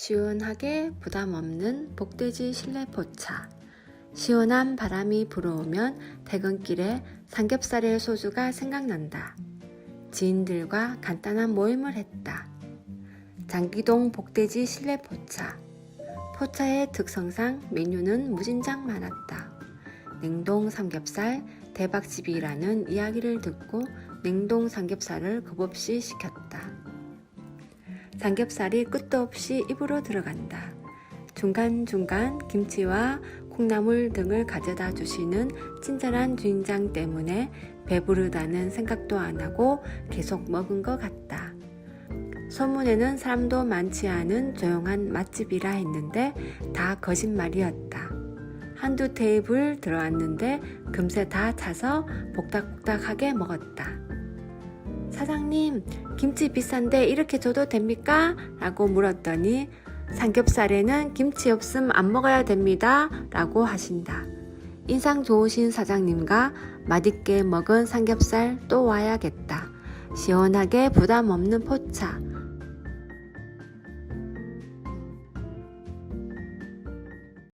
시원하게 부담 없는 복돼지 실내 포차. 시원한 바람이 불어오면 퇴근길에 삼겹살의 소주가 생각난다. 지인들과 간단한 모임을 했다. 장기동 복돼지 실내 포차. 포차의 특성상 메뉴는 무진장 많았다. 냉동 삼겹살 대박집이라는 이야기를 듣고 냉동 삼겹살을 겁없이 시켰다. 삼겹살이 끝도 없이 입으로 들어간다. 중간중간 김치와 콩나물 등을 가져다 주시는 친절한 주인장 때문에 배부르다는 생각도 안 하고 계속 먹은 것 같다. 소문에는 사람도 많지 않은 조용한 맛집이라 했는데 다 거짓말이었다. 한두 테이블 들어왔는데 금세 다 차서 복닥복닥하게 먹었다. 사장님, 김치 비싼데 이렇게 줘도 됩니까? 라고 물었더니 삼겹살에는 김치 없음 안 먹어야 됩니다. 라고 하신다. 인상 좋으신 사장님과 맛있게 먹은 삼겹살 또 와야겠다. 시원하게 부담 없는 포차.